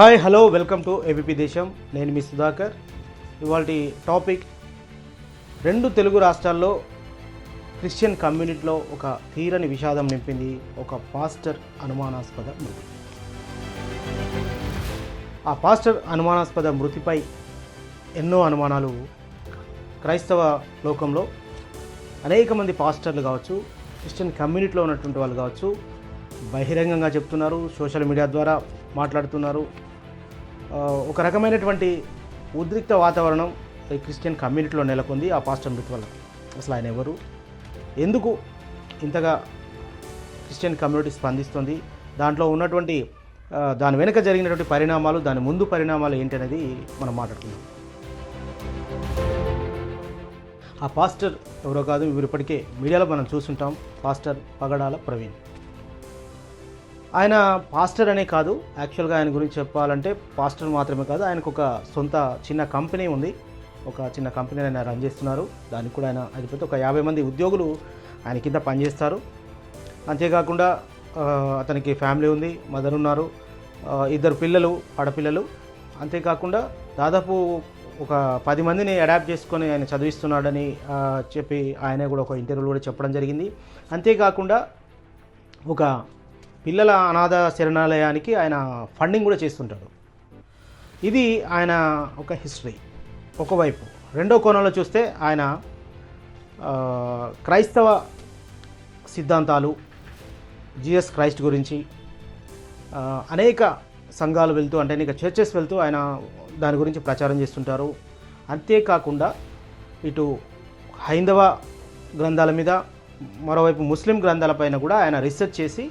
Hi hello welcome to ABP Desam. నేను మీ సుధాకర్. ఇవాళ topic రెండు తెలుగు రాష్ట్రాల్లో క్రిస్టియన్ కమ్యూనిటీలో ఒక తీరని విషాదం నింపింది ఒక పాస్టర్ అనుమానాస్పద మృతి. ఆ పాస్టర్ అనుమానాస్పద మృతిపై ఎన్నో అనుమానాలు క్రైస్తవ లోకంలో అనేక మంది పాస్టర్లు కావచ్చు క్రిస్టియన్ కమ్యూనిటీలో ఉన్నటువంటి వాళ్ళు కావచ్చు బహిరంగంగా చెప్తున్నారు సోషల్ మీడియా ద్వారా మాట్లాడుతున్నారు. ఒక రకమైనటువంటి ఉద్రిక్త వాతావరణం ఈ క్రిస్టియన్ కమ్యూనిటీలో నెలకొంది ఆ పాస్టర్ మృతి వల్ల. అసలు ఆయన ఎవరు? ఎందుకు ఇంతగా క్రిస్టియన్ కమ్యూనిటీ స్పందిస్తుంది? దాంట్లో ఉన్నటువంటి దాని వెనుక జరిగినటువంటి పరిణామాలు దాని ముందు పరిణామాలు ఏంటి అనేది మనం మాట్లాడుకుందాం. ఆ పాస్టర్ ఎవరో కాదు ఇప్పటికే మీడియాలో మనం చూస్తుంటాం పాస్టర్ పగడాల ప్రవీణ్. ఆయన పాస్టర్ అనే కాదు. యాక్చువల్గా ఆయన గురించి చెప్పాలంటే పాస్టర్ మాత్రమే కాదు. ఆయనకు ఒక సొంత చిన్న కంపెనీ ఉంది. ఒక చిన్న కంపెనీ ఆయన రన్ చేస్తున్నారు. దానికి కూడా ఆయన అధిపతి. ఒక యాభై మంది ఉద్యోగులు ఆయన కింద పనిచేస్తారు. అంతేకాకుండా అతనికి ఫ్యామిలీ ఉంది. మదర్ ఉన్నారు. ఇద్దరు పిల్లలు ఆడపిల్లలు. అంతేకాకుండా దాదాపు ఒక పది మందిని అడాప్ట్ చేసుకొని ఆయన చదివిస్తున్నాడని చెప్పి ఆయన కూడా ఒక ఇంటర్వ్యూలో కూడా చెప్పడం జరిగింది. అంతేకాకుండా ఒక పిల్లల అనాథ శరణాలయానికి ఆయన ఫండింగ్ కూడా చేస్తుంటాడు. ఇది ఆయన ఒక హిస్టరీ ఒకవైపు రెండో కోణంలో చూస్తే ఆయన క్రైస్తవ సిద్ధాంతాలు జీసస్ క్రైస్ట్ గురించి అనేక సంఘాలు వెళ్తూ అంటే అనేక చర్చెస్ వెళ్తూ ఆయన దాని గురించి ప్రచారం చేస్తుంటారు. అంతేకాకుండా ఇటు హైందవ గ్రంథాల మీద మరోవైపు ముస్లిం గ్రంథాలపైన కూడా ఆయన రీసెర్చ్ చేసి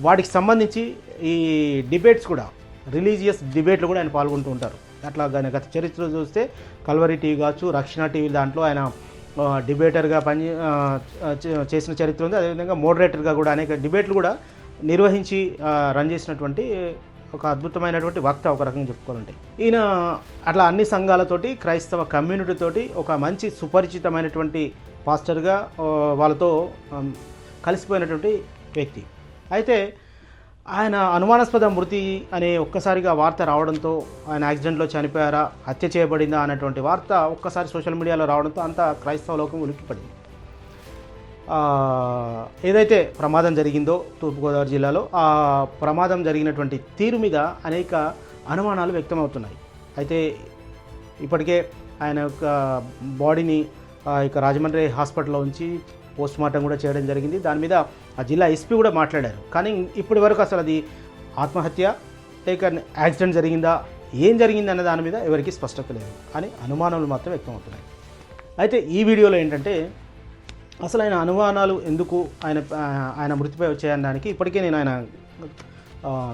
వాటికి సంబంధించి ఈ డిబేట్స్ కూడా రిలీజియస్ డిబేట్లు కూడా ఆయన పాల్గొంటూ ఉంటారు. అట్లా దాని గత చరిత్ర చూస్తే కల్వరి టీవీ కావచ్చు రక్షణ టీవీ దాంట్లో ఆయన డిబేటర్గా పని చే- చేసిన చరిత్ర ఉంది. అదేవిధంగా మోడరేటర్గా కూడా అనేక డిబేట్లు కూడా నిర్వహించి రన్ చేసినటువంటి ఒక అద్భుతమైనటువంటి వక్త ఒక రకంగా చెప్పుకోవాలంటే. ఈయన అట్లా అన్ని సంఘాలతోటి క్రైస్తవ కమ్యూనిటీతోటి ఒక మంచి సుపరిచితమైనటువంటి పాస్టర్గా వాళ్ళతో కలిసిపోయినటువంటి వ్యక్తి. అయితే ఆయన అనుమానాస్పద మృతి అనే ఒక్కసారిగా వార్త రావడంతో ఆయన యాక్సిడెంట్లో చనిపోయారా హత్య చేయబడిందా అనేటువంటి వార్త ఒక్కసారి సోషల్ మీడియాలో రావడంతో అంతా క్రైస్తవ లోకం ఉలిక్కిపడింది. ఏదైతే ప్రమాదం జరిగిందో తూర్పుగోదావరి జిల్లాలో ఆ ప్రమాదం జరిగినటువంటి తీరు మీద అనేక అనుమానాలు వ్యక్తమవుతున్నాయి. అయితే ఇప్పటికే ఆయన యొక్క బాడీని ఆ, ఇక రాజమండ్రి హాస్పిటల్లో ఉంచి పోస్ట్మార్టం కూడా చేయడం జరిగింది. దాని మీద ఆ జిల్లా ఎస్పీ కూడా మాట్లాడారు. కానీ ఇప్పటి వరకు అసలు అది ఆత్మహత్య లేక యాక్సిడెంట్ జరిగిందా ఏం జరిగింది అన్న దాని మీద ఎవరికీ స్పష్టత లేదు. కానీ అనుమానాలు మాత్రం వ్యక్తమవుతున్నాయి. అయితే ఈ వీడియోలో ఏంటంటే అసలు ఆయన అనుమానాలు ఎందుకు ఆయన ఆయన మృతిపై వచ్చాయనడానికి ఇప్పటికే నేను ఆయన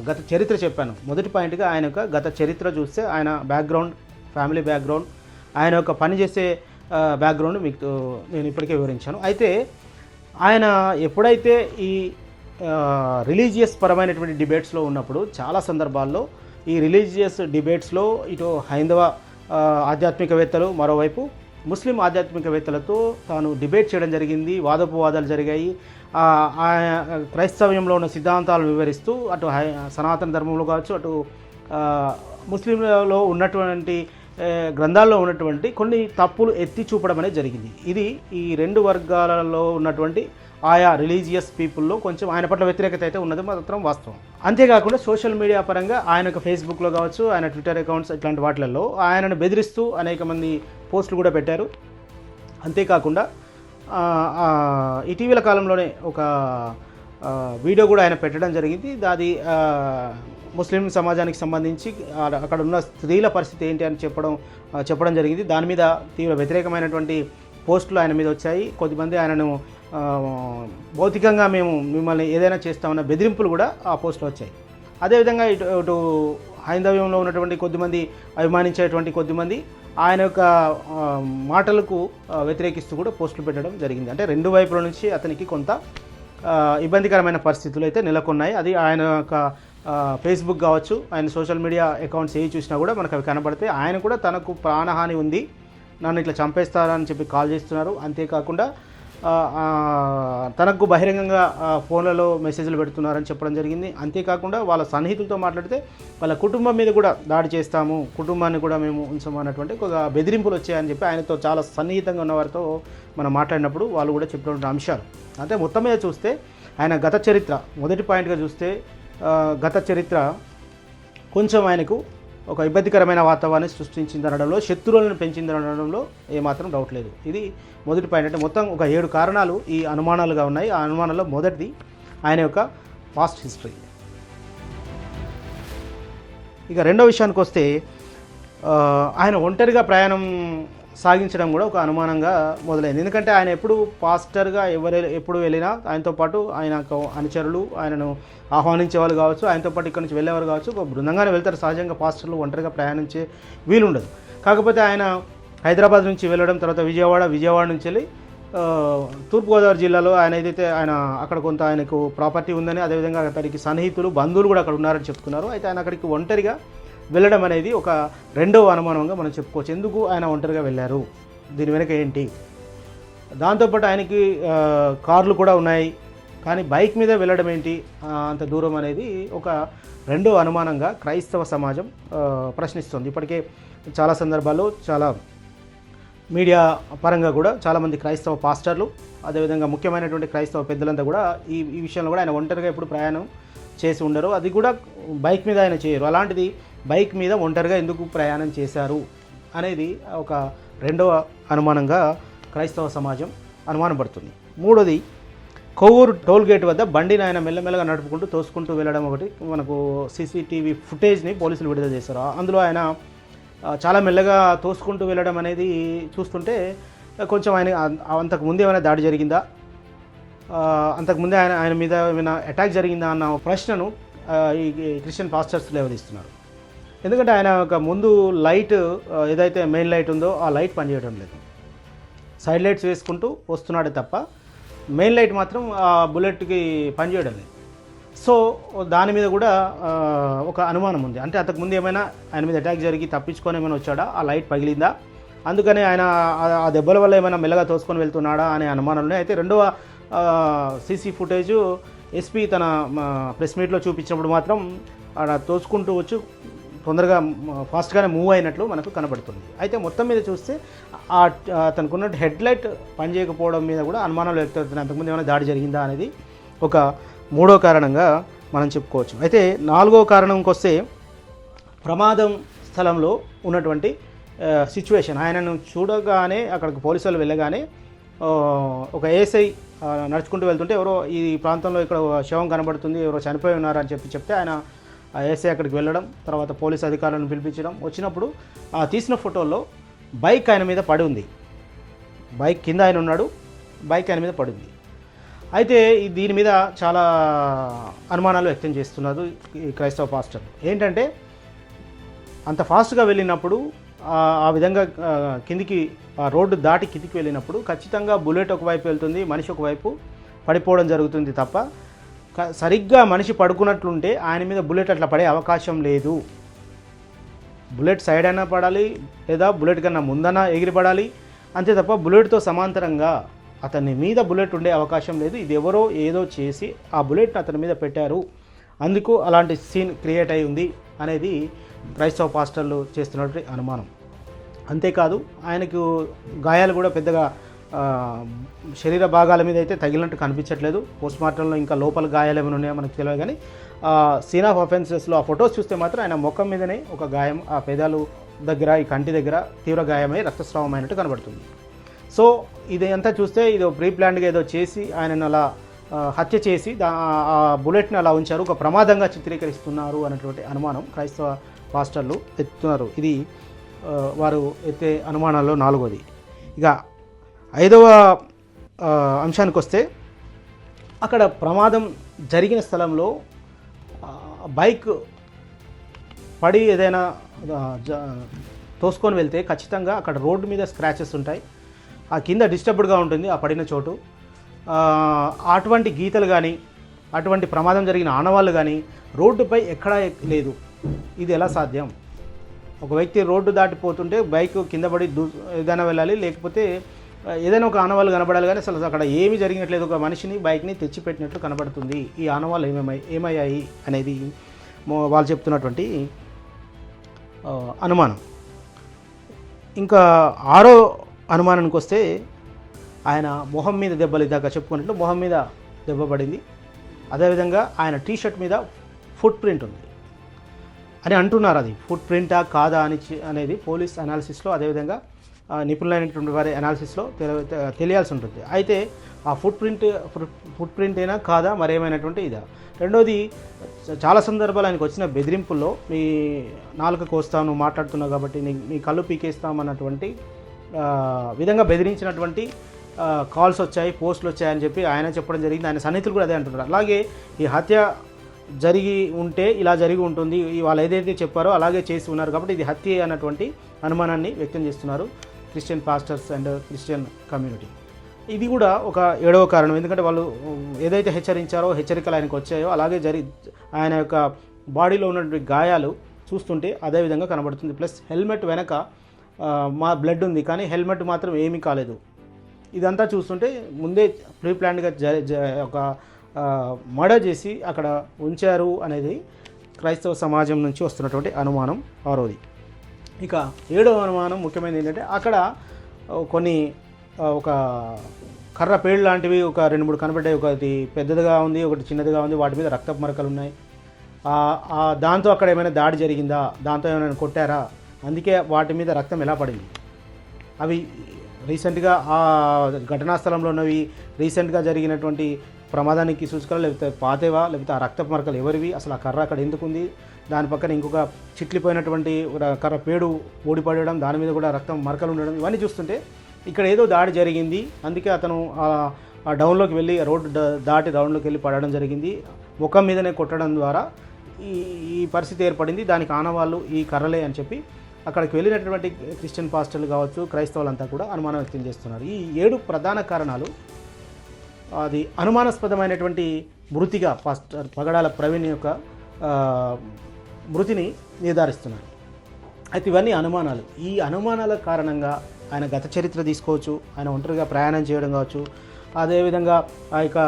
గత చరిత్ర చెప్పాను. మొదటి పాయింట్గా ఆయన యొక్క గత చరిత్ర చూస్తే ఆయన బ్యాక్గ్రౌండ్ ఫ్యామిలీ బ్యాక్గ్రౌండ్ ఆయన యొక్క పనిచేసే బ్యాక్గ్రౌండ్ మీకు నేను ఇప్పటికే వివరించాను. అయితే ఆయన ఎప్పుడైతే ఈ రిలీజియస్ పరమైనటువంటి డిబేట్స్లో ఉన్నప్పుడు చాలా సందర్భాల్లో ఈ రిలీజియస్ డిబేట్స్లో ఇటు హైందవ ఆధ్యాత్మికవేత్తలు మరోవైపు ముస్లిం ఆధ్యాత్మికవేత్తలతో తాను డిబేట్ చేయడం జరిగింది వాదోపవాదాలు జరిగాయి. క్రైస్తవ్యంలో ఉన్న సిద్ధాంతాలను వివరిస్తూ అటు హై సనాతన ధర్మంలో కావచ్చు అటు ముస్లింలలో ఉన్నటువంటి గ్రంథాల్లో ఉన్నటువంటి కొన్ని తప్పులు ఎత్తి చూపడం అనేది జరిగింది. ఇది ఈ రెండు వర్గాలలో ఉన్నటువంటి ఆయా రిలీజియస్ పీపుల్లో కొంచెం ఆయన పట్ల వ్యతిరేకత అయితే ఉన్నది మాత్రం వాస్తవం. అంతేకాకుండా సోషల్ మీడియా పరంగా ఆయన యొక్క ఫేస్బుక్లో కావచ్చు ఆయన ట్విట్టర్ అకౌంట్స్ ఇట్లాంటి వాటిలలో ఆయనను బెదిరిస్తూ అనేక మంది పోస్టులు కూడా పెట్టారు. అంతేకాకుండా ఇటీవల కాలంలోనే ఒక వీడియో కూడా ఆయన పెట్టడం జరిగింది. అది ముస్లిం సమాజానికి సంబంధించి అక్కడ ఉన్న స్త్రీల పరిస్థితి ఏంటి అని చెప్పడం చెప్పడం జరిగింది. దాని మీద తీవ్ర వ్యతిరేకమైనటువంటి పోస్టులు ఆయన మీద వచ్చాయి. కొద్దిమంది ఆయనను భౌతికంగా మేము మిమ్మల్ని ఏదైనా చేస్తామన్న బెదిరింపులు కూడా ఆ పోస్టులో వచ్చాయి. అదేవిధంగా ఇటు ఇటు హైందవ్యంలో ఉన్నటువంటి కొద్దిమంది అభిమానించేటువంటి కొద్దిమంది ఆయన యొక్క మాటలకు వ్యతిరేకిస్తూ కూడా పోస్టులు పెట్టడం జరిగింది. అంటే రెండు వైపుల నుంచి అతనికి కొంత ఇబ్బందికరమైన పరిస్థితులు అయితే నెలకొన్నాయి. అది ఆయన యొక్క ఫేస్బుక్ కావచ్చు ఆయన సోషల్ మీడియా అకౌంట్స్ ఏవి చూసినా కూడా మనకు అవి కనబడితే ఆయన కూడా తనకు ప్రాణహాని ఉంది నన్ను ఇట్లా చంపేస్తారని చెప్పి కాల్ చేస్తున్నారు. అంతేకాకుండా తనకు బహిరంగంగా ఫోన్లలో మెసేజ్లు పెడుతున్నారని చెప్పడం జరిగింది. అంతేకాకుండా వాళ్ళ సన్నిహితులతో మాట్లాడితే వాళ్ళ కుటుంబం మీద కూడా దాడి చేస్తాము కుటుంబాన్ని కూడా మేము ఉంచమన్నటువంటి ఒక బెదిరింపులు వచ్చాయని చెప్పి ఆయనతో చాలా సన్నిహితంగా ఉన్న వారితో మనం మాట్లాడినప్పుడు వాళ్ళు కూడా చెప్పినటువంటి అంశాలు. అంటే మొత్తం మీద చూస్తే ఆయన గత చరిత్ర మొదటి పాయింట్గా చూస్తే గత చరిత్ర కొంచెం ఆయనకు ఒక ఇబ్బందికరమైన వాతావరణాన్ని సృష్టించిందనడంలో శత్రువులను పెంచిందనడంలో ఏమాత్రం డౌట్ లేదు. ఇది మొదటి పాయింట్ అంటే మొత్తం ఒక ఏడు కారణాలు ఈ అనుమానాలుగా ఉన్నాయి. ఆ అనుమానాల్లో మొదటిది ఆయన యొక్క పాస్ట్ హిస్టరీ ఇక రెండో విషయానికి వస్తే ఆయన ఒంటరిగా ప్రయాణం సాగించడం కూడా ఒక అనుమానంగా మొదలైంది. ఎందుకంటే ఆయన ఎప్పుడు పాస్టర్గా ఎవరు ఎప్పుడు వెళ్ళినా ఆయనతో పాటు ఆయన అనుచరులు ఆయనను ఆహ్వానించే వాళ్ళు కావచ్చు ఆయనతో పాటు ఇక్కడ నుంచి వెళ్ళేవారు కావచ్చు. ఒక బృందంగానే వెళ్తారు. సహజంగా పాస్టర్లు ఒంటరిగా ప్రయాణించే వీలుండదు. కాకపోతే ఆయన హైదరాబాద్ నుంచి వెళ్ళడం తర్వాత విజయవాడ విజయవాడ నుంచి వెళ్ళి తూర్పుగోదావరి జిల్లాలో ఆయన ఏదైతే ఆయన అక్కడ కొంత ఆయనకు ప్రాపర్టీ ఉందని అదేవిధంగా అతనికి సన్నిహితులు బంధువులు కూడా అక్కడ ఉన్నారని చెప్తున్నారు. అయితే ఆయన అక్కడికి ఒంటరిగా వెళ్ళడం అనేది ఒక రెండవ అనుమానంగా మనం చెప్పుకోవచ్చు. ఎందుకు ఆయన ఒంటరిగా వెళ్ళారు? దీని వెనక ఏంటి? దాంతోపాటు ఆయనకి కార్లు కూడా ఉన్నాయి. కానీ బైక్ మీద వెళ్ళడం ఏంటి? అంత దూరం అనేది ఒక రెండో అనుమానంగా క్రైస్తవ సమాజం ప్రశ్నిస్తుంది. ఇప్పటికే చాలా సందర్భాల్లో చాలా మీడియా పరంగా కూడా చాలామంది క్రైస్తవ పాస్టర్లు అదేవిధంగా ముఖ్యమైనటువంటి క్రైస్తవ పెద్దలంతా కూడా ఈ ఈ విషయంలో కూడా ఆయన ఒంటరిగా ఎప్పుడు ప్రయాణం చేసి ఉండరు. అది కూడా బైక్ మీద ఆయన చేయరు. అలాంటిది బైక్ మీద ఒంటరిగా ఎందుకు ప్రయాణం చేశారు అనేది ఒక రెండవ అనుమానంగా క్రైస్తవ సమాజం అనుమానపడుతుంది. మూడోది కొవ్వూరు టోల్గేట్ వద్ద బండిని ఆయన మెల్లమెల్లగా నడుపుకుంటూ తోసుకుంటూ వెళ్ళడం ఒకటి. మనకు సీసీటీవీ ఫుటేజ్ని పోలీసులు విడుదల చేశారు. అందులో ఆయన చాలా మెల్లగా తోసుకుంటూ వెళ్ళడం అనేది చూస్తుంటే కొంచెం ఆయన అంతకు ముందు ఏమైనా దాడి జరిగిందా? అంతకుముందే ఆయన ఆయన మీద ఏమైనా అటాక్ జరిగిందా అన్న ప్రశ్నను ఈ ఈ క్రిస్టియన్ పాస్టర్స్ లేవదీస్తున్నారు. ఎందుకంటే ఆయన ఒక ముందు లైట్ ఏదైతే మెయిన్ లైట్ ఉందో ఆ లైట్ పనిచేయడం లేదు. సైడ్ లైట్స్ వేసుకుంటూ వస్తున్నాడే తప్ప మెయిన్ లైట్ మాత్రం ఆ బుల్లెట్కి పనిచేయడం లేదు. సో దాని మీద కూడా ఒక అనుమానం ఉంది. అంటే అంతకుముందు ఏమైనా ఆయన మీద అటాక్ జరిగి తప్పించుకొని ఏమైనా వచ్చాడా? ఆ లైట్ పగిలిందా? అందుకని ఆయన ఆ- దెబ్బల వల్ల ఏమైనా మెల్లగా తోసుకొని వెళ్తున్నాడా అనే అనుమానంలో అయితే రెండవ సీసీ ఫుటేజ్ ఎస్పీ తన ప్రెస్ మీట్లో చూపించినప్పుడు మాత్రం ఆడ తోసుకుంటూ వచ్చి. తొందరగా ఫాస్ట్గానే మూవ్ అయినట్లు మనకు కనబడుతుంది. అయితే మొత్తం మీద చూస్తే ఆ తనకున్న హెడ్ లైట్ పనిచేయకపోవడం మీద కూడా అనుమానాలు వ్యక్తవుతున్నాయి అంతకుముందు ఏమైనా దాడి జరిగిందా అనేది ఒక మూడో కారణంగా మనం చెప్పుకోవచ్చు. అయితే నాలుగో కారణంకి వస్తే ప్రమాదం స్థలంలో ఉన్నటువంటి సిచ్యువేషన్ ఆయనను చూడగానే అక్కడికి పోలీసు వాళ్ళు వెళ్ళగానే ఒక ఏఎస్ఐ నడుచుకుంటూ వెళ్తుంటే ఎవరో ఈ ప్రాంతంలో ఇక్కడ శవం కనబడుతుంది ఎవరో చనిపోయి ఉన్నారని చెప్పి చెప్తే ఆయన ఆ అక్కడికి వెళ్ళడం తర్వాత పోలీస్ అధికారులను పిలిపించడం. వచ్చినప్పుడు ఆ తీసిన ఫోటోలో బైక్ ఆయన మీద పడి ఉంది. బైక్ కింద ఆయన ఉన్నాడు బైక్ ఆయన మీద పడింది అయితే దీని మీద చాలా అనుమానాలు వ్యక్తం చేస్తున్నారు ఈ క్రైస్తవ పాస్టర్. ఏంటంటే అంత ఫాస్ట్గా వెళ్ళినప్పుడు ఆ విధంగా కిందికి ఆ రోడ్డు దాటి కిందికి వెళ్ళినప్పుడు ఖచ్చితంగా బుల్లెట్ ఒకవైపు వెళ్తుంది మనిషి ఒకవైపు పడిపోవడం జరుగుతుంది తప్ప సరిగ్గా మనిషి పడుకున్నట్లుంటే ఆయన మీద బుల్లెట్ అట్లా పడే అవకాశం లేదు. బుల్లెట్ సైడ్ అయినా పడాలి లేదా బుల్లెట్ కన్నా ముందన ఎగిరిపడాలి అంతే తప్ప బుల్లెట్తో సమాంతరంగా అతని మీద బుల్లెట్ ఉండే అవకాశం లేదు. ఇది ఎవరో ఏదో చేసి ఆ బుల్లెట్ అతని మీద పెట్టారు. అందుకు అలాంటి సీన్ క్రియేట్ అయి ఉంది అనేది క్రైస్తవ పాస్టర్లు చేస్తున్నటువంటి అనుమానం. అంతేకాదు ఆయనకు గాయాలు కూడా పెద్దగా శరీర భాగాల మీద అయితే తగిలినట్టు కనిపించట్లేదు. పోస్ట్ మార్టంలో ఇంకా లోపల గాయాలు ఏమైనా ఉన్నాయో మనకు తెలియదు కానీ సీన్ ఆఫ్ అఫెన్సెస్లో ఆ ఫొటోస్ చూస్తే మాత్రం ఆయన ముఖం మీదనే ఒక గాయం ఆ పెదాలు దగ్గర ఈ కంటి దగ్గర తీవ్ర గాయమై రక్తస్రావం అయినట్టు కనబడుతుంది. సో ఇది అంతా చూస్తే ఇది ప్రీ ప్లాన్డ్గా ఏదో చేసి ఆయనను అలా హత్య చేసి దా ఆ బుల్లెట్ని అలా ఉంచారు. ఒక ప్రమాదంగా చిత్రీకరిస్తున్నారు అన్నటువంటి అనుమానం క్రైస్తవ పాస్టర్లు ఎత్తుతున్నారు. ఇది వారు ఎత్తే అనుమానాల్లో నాలుగోది. ఇక ఐదవ అంశానికి వస్తే అక్కడ ప్రమాదం జరిగిన స్థలంలో బైక్ పడి ఏదైనా జ- తోసుకొని వెళ్తే ఖచ్చితంగా అక్కడ రోడ్డు మీద స్క్రాచెస్ ఉంటాయి. ఆ కింద డిస్టర్బ్డ్గా ఉంటుంది ఆ పడిన చోటు. అటువంటి గీతలు కానీ అటువంటి ప్రమాదం జరిగిన ఆనవాళ్ళు కానీ రోడ్డుపై ఎక్కడా లేదు. ఇది ఎలా సాధ్యం? ఒక వ్యక్తి రోడ్డు దాటిపోతుంటే బైక్ కింద పడి దూ ఏదైనా వెళ్ళాలి లేకపోతే ఏదైనా ఒక ఆనవాళ్ళు కనబడాలి కానీ అసలు అక్కడ ఏమి జరిగినట్లేదు. ఒక మనిషిని బైక్ని తెచ్చిపెట్టినట్లు కనబడుతుంది. ఈ ఆనవాళ్ళు ఏమేమై ఏమయ్యాయి అనేది వాళ్ళు చెప్తున్నటువంటి అనుమానం. ఇంకా ఆరో అనుమానానికి వస్తే ఆయన మొహం మీద దెబ్బలు ఇద్దాక చెప్పుకున్నట్లు మొహం మీద దెబ్బ పడింది. అదేవిధంగా ఆయన టీ షర్ట్ మీద ఫుట్ ప్రింట్ ఉంది. అని అంటున్నారు అది. ఫుట్ ప్రింటా కాదా అని అనేది పోలీస్ అనాలిసిస్లో అదేవిధంగా నిపుణులైనటువంటి వారి అనాలిసిస్లో తెలియాల్సి ఉంటుంది. అయితే ఆ footprint foot- footprint అయినా కాదా మరేమైనటువంటి ఇదా? రెండోది చాలా సందర్భాలు ఆయనకు వచ్చిన బెదిరింపుల్లో మీ నాలుక వస్తాను మాట్లాడుతున్నావు కాబట్టి మీ కళ్ళు పీకేస్తామన్నటువంటి విధంగా బెదిరించినటువంటి కాల్స్ వచ్చాయి పోస్టులు వచ్చాయని చెప్పి ఆయన చెప్పడం జరిగింది. ఆయన సన్నిహితులు కూడా అదే అంటున్నారు. అలాగే ఈ హత్య జరిగి ఉంటే ఇలా జరిగి ఉంటుంది. వాళ్ళు ఏదైతే చెప్పారో అలాగే చేసి ఉన్నారు కాబట్టి ఇది హత్య అన్నటువంటి అనుమానాన్ని వ్యక్తం చేస్తున్నారు. Christian pastors and Christian community. ఇది కూడా ఒక ఏడవ కారణం. ఎందుకంటే వాళ్ళు ఏదైతే హెచ్చరించారో హెచ్చరికలు ఆయనకు వచ్చాయో అలాగే జరి ఆయన యొక్క బాడీలో ఉన్నటువంటి గాయాలు చూస్తుంటే అదే విధంగా కనబడుతుంది. ప్లస్ హెల్మెట్ వెనక మా బ్లడ్ ఉంది కానీ హెల్మెట్ మాత్రం ఏమీ కాలేదు. ఇదంతా చూస్తుంటే ముందే ప్రీ ప్లాన్డ్గా జ ఒక మర్డర్ చేసి అక్కడ ఉంచారు అనేది క్రైస్తవ సమాజం నుంచి వస్తున్నటువంటి అనుమానం ఆరోది. ఇక ఏడవ అనుమానం ముఖ్యమైనది ఏంటంటే అక్కడ కొన్ని ఒక కర్ర పేళ్ళు లాంటివి ఒక రెండు మూడు కనబడ్డాయి. ఒకటి పెద్దదిగా ఉంది ఒకటి చిన్నదిగా ఉంది వాటి మీద రక్తపు మరకలు ఉన్నాయి. దాంతో అక్కడ ఏమైనా దాడి జరిగిందా? దాంతో ఏమైనా కొట్టారా? అందుకే వాటి మీద రక్తం ఎలా పడింది? అవి రీసెంట్గా ఆ ఘటనా స్థలంలో ఉన్నవి రీసెంట్గా జరిగినటువంటి ప్రమాదానికి సూచికలు లేకపోతే పాతేవా? లేకపోతే ఆ రక్తపు మరకలు ఎవరివి? అసలు ఆ కర్ర అక్కడ ఎందుకు ఉంది దాని పక్కన ఇంకొక చిట్లిపోయినటువంటి కర్ర పేడు ఓడిపడడం దాని మీద కూడా రక్తం మరకలు ఉండడం ఇవన్నీ చూస్తుంటే ఇక్కడ ఏదో దాడి జరిగింది. అందుకే అతను ఆ- డౌన్లోకి వెళ్ళి రోడ్డు దాటి డౌన్లోకి వెళ్ళి పడడం జరిగింది. ముఖం మీదనే కొట్టడం ద్వారా ఈ ఈ పరిస్థితి ఏర్పడింది. దానికి ఆనవాళ్ళు ఈ కర్రలే అని చెప్పి అక్కడికి వెళ్ళినటువంటి క్రిస్టియన్ పాస్టర్లు కావచ్చు క్రైస్తవులంతా కూడా అనుమానం వ్యక్తం చేస్తున్నారు. ఈ ఏడు ప్రధాన కారణాలు అది అనుమానాస్పదమైనటువంటి మృతిగా పాస్టర్ పగడాల ప్రవీణ్ యొక్క మృతిని నిర్ధారిస్తున్నారు. అయితే ఇవన్నీ అనుమానాలు. ఈ అనుమానాల కారణంగా ఆయన గత చరిత్ర తీసుకోవచ్చు ఆయన ఒంటరిగా ప్రయాణం చేయడం కావచ్చు అదేవిధంగా ఆ యొక్క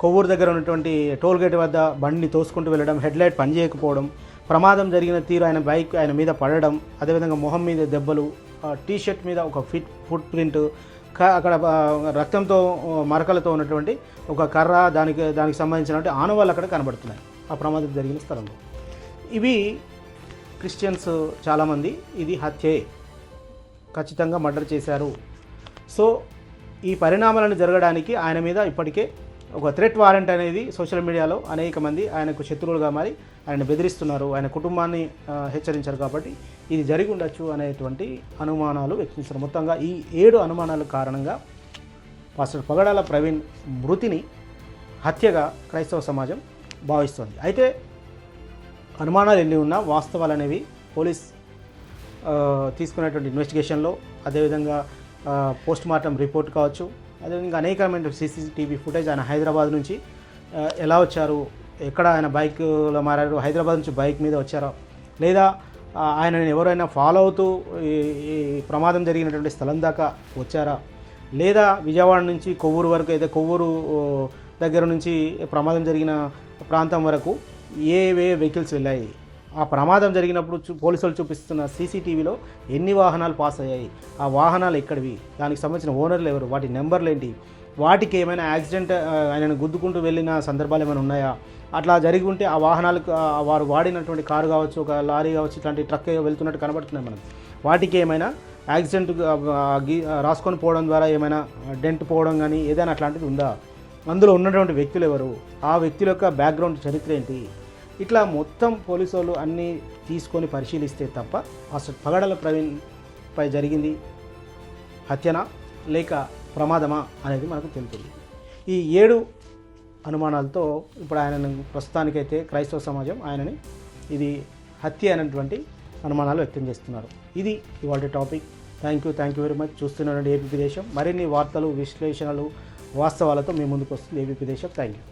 కొవ్వూరు దగ్గర ఉన్నటువంటి టోల్ గేట్ వద్ద బండిని తోసుకుంటూ వెళ్ళడం హెడ్లైట్ పనిచేయకపోవడం ప్రమాదం జరిగిన తీరు ఆయన బైక్ ఆయన మీద పడడం అదేవిధంగా మొహం మీద దెబ్బలు టీ షర్ట్ మీద ఒక ఫిట్ ఫుట్ ప్రింట్ అక్కడ రక్తంతో మరకలతో ఉన్నటువంటి ఒక కర్ర దానికి దానికి సంబంధించినటువంటి ఆనవాళ్ళు అక్కడ కనబడుతున్నాయి. ఆ ప్రమాదం జరిగిన స్థలంలో. ఇవి క్రిస్టియన్స్ చాలామంది ఇది హత్యే. ఖచ్చితంగా మర్డర్ చేశారు. సో ఈ పరిణామాలను జరగడానికి ఆయన మీద ఇప్పటికే ఒక థ్రెట్ వారెంట్ అనేది సోషల్ మీడియాలో అనేక మంది ఆయనకు శత్రువులుగా మారి ఆయన బెదిరిస్తున్నారు. ఆయన కుటుంబాన్ని హెచ్చరించారు కాబట్టి ఇది జరిగి ఉండొచ్చు అనేటువంటి అనుమానాలు వ్యక్తించారు. మొత్తంగా ఈ ఏడు అనుమానాల కారణంగా పాస్టర్ పగడాల ప్రవీణ్ మృతిని హత్యగా క్రైస్తవ సమాజం భావిస్తోంది. అయితే అనుమానాలు ఎన్ని ఉన్నా వాస్తవాలు అనేవి పోలీస్ తీసుకునేటువంటి ఇన్వెస్టిగేషన్లో అదేవిధంగా పోస్ట్ మార్టం రిపోర్ట్ కావచ్చు. అదేవిధంగా అనేకమైన సీసీటీవీ ఫుటేజ్ ఆయన హైదరాబాద్ నుంచి ఎలా వచ్చారు? ఎక్కడ ఆయన బైక్లో మారారు? హైదరాబాద్ నుంచి బైక్ మీద వచ్చారా? లేదా ఆయన ఎవరైనా ఫాలో అవుతూ ఈ ప్రమాదం జరిగినటువంటి స్థలం దాకా వచ్చారా? లేదా విజయవాడ నుంచి కొవ్వూరు వరకు అయితే కొవ్వూరు దగ్గర నుంచి ప్రమాదం జరిగిన ప్రాంతం వరకు ఏ ఏ వెహికల్స్ వెళ్ళాయి? ఆ ప్రమాదం జరిగినప్పుడు చూ పోలీసులు చూపిస్తున్న సీసీటీవీలో ఎన్ని వాహనాలు పాస్ అయ్యాయి? ఆ వాహనాలు ఎక్కడివి? దానికి సంబంధించిన ఓనర్లు ఎవరు? వాటి నెంబర్లు ఏంటి వాటికి ఏమైనా యాక్సిడెంట్ ఆయన ఆయనను గుద్దుకుంటూ వెళ్ళిన సందర్భాలు ఏమైనా ఉన్నాయా? అట్లా జరిగి ఉంటే ఆ వాహనాలకు వారు వాడినటువంటి కారు కావచ్చు ఒక లారీ కావచ్చు ఇట్లాంటి ట్రక్ వెళ్తున్నట్టు కనబడుతున్నాయి మనకు. వాటికి ఏమైనా యాక్సిడెంట్ రాసుకొని పోవడం ద్వారా ఏమైనా డెంట్ పోవడం కానీ ఏదైనా అట్లాంటిది ఉందా? అందులో ఉన్నటువంటి వ్యక్తులు ఎవరు? ఆ వ్యక్తుల యొక్క బ్యాక్గ్రౌండ్ చరిత్ర ఏంటి? ఇట్లా మొత్తం పోలీసు వాళ్ళు అన్నీ తీసుకొని పరిశీలిస్తే తప్ప అసలు పగడల ప్రవీణ్ పై జరిగింది హత్యనా లేక ప్రమాదమా అనేది మనకు తెలుస్తుంది ఈ ఏడు అనుమానాలతో ఇప్పుడు ఆయనను ప్రస్తుతానికైతే క్రైస్తవ సమాజం ఆయనని ఇది హత్య అయినటువంటి అనుమానాలు వ్యక్తం చేస్తున్నారు. ఇది ఇవాళ topic. Thank you thank you very much. చూస్తున్నటువంటి ఏపీ దేశం మరిన్ని వార్తలు విశ్లేషణలు వాస్తవాలతో మీ ముందుకు వస్తుంది ఏపీ దేశం థ్యాంక్ యూ.